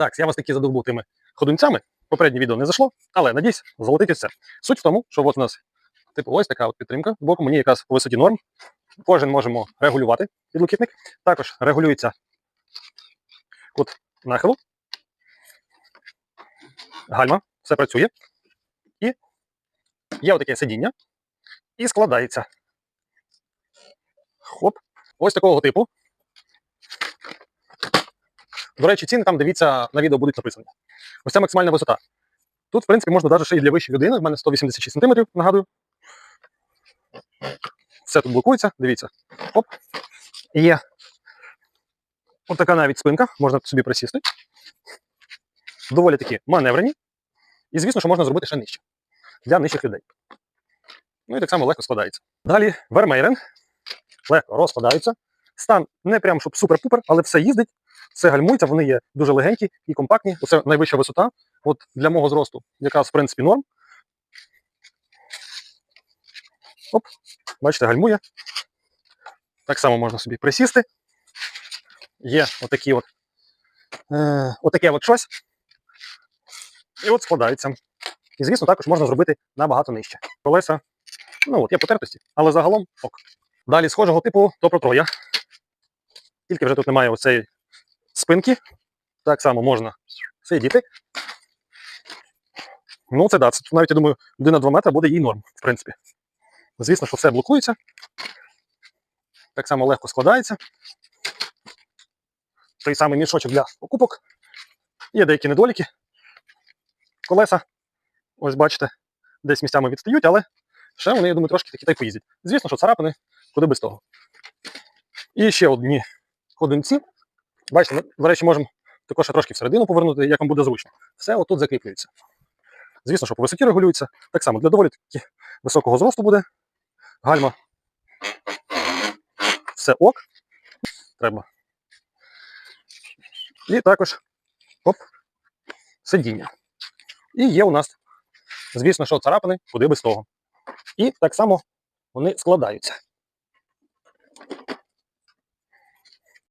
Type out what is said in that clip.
Так, я вас таки задовбу тими ходунцями. Попереднє відео не зайшло, але надіюсь, золотить все. Суть в тому, що от у нас типу ось така от підтримка. Боку мені якраз по висоті норм. Кожен можемо регулювати підлокітник. Також регулюється кут нахилу. Гальма, все працює. І є отаке сидіння. І складається. Хоп. Ось такого типу. До речі, ціни там, дивіться, на відео будуть написані. Ось ця максимальна висота. Тут, в принципі, можна навіть ще і для вищої людини. У мене 186 см, нагадую. Все тут блокується, дивіться. Оп. І. Ось така навіть спинка, можна собі присісти. Доволі такі маневрені. І, звісно, що можна зробити ще нижче. Для нижчих людей. Ну і так само легко складається. Далі вермейрен. Легко розкладаються. Стан не прям щоб супер-пупер, але все їздить, все гальмується, вони є дуже легенькі і компактні. Оце найвища висота. От для мого зросту якраз в принципі норм. Оп, бачите, гальмує. Так само можна собі присісти. Є отакі от, е, отаке от щось. І от складається. І, звісно, також можна зробити набагато нижче. Колеса, ну от, є потертості, але загалом ок. Далі схожого типу то про троя. Тільки вже тут немає оцеї спинки. Так само можна сидіти. Ну, це да, це навіть, я думаю, людина 2 метри буде їй норм, в принципі. Звісно, що все блокується. Так само легко складається. Той самий мішочок для покупок. Є деякі недоліки. Колеса, ось бачите, десь місцями відстають, але ще вони, я думаю, трошки такі та й поїздять. Звісно, що царапини, куди без того. І ще одні ходунці. Бачите, ми, до речі, можемо також трошки всередину повернути, як вам буде зручно. Все отут закріплюється. Звісно, що по висоті регулюється. Так само для доволі таки високого зросту буде. Гальма. Все ок. Треба. І також оп, сидіння. І є у нас, звісно, що царапини, куди без того. І так само вони складаються.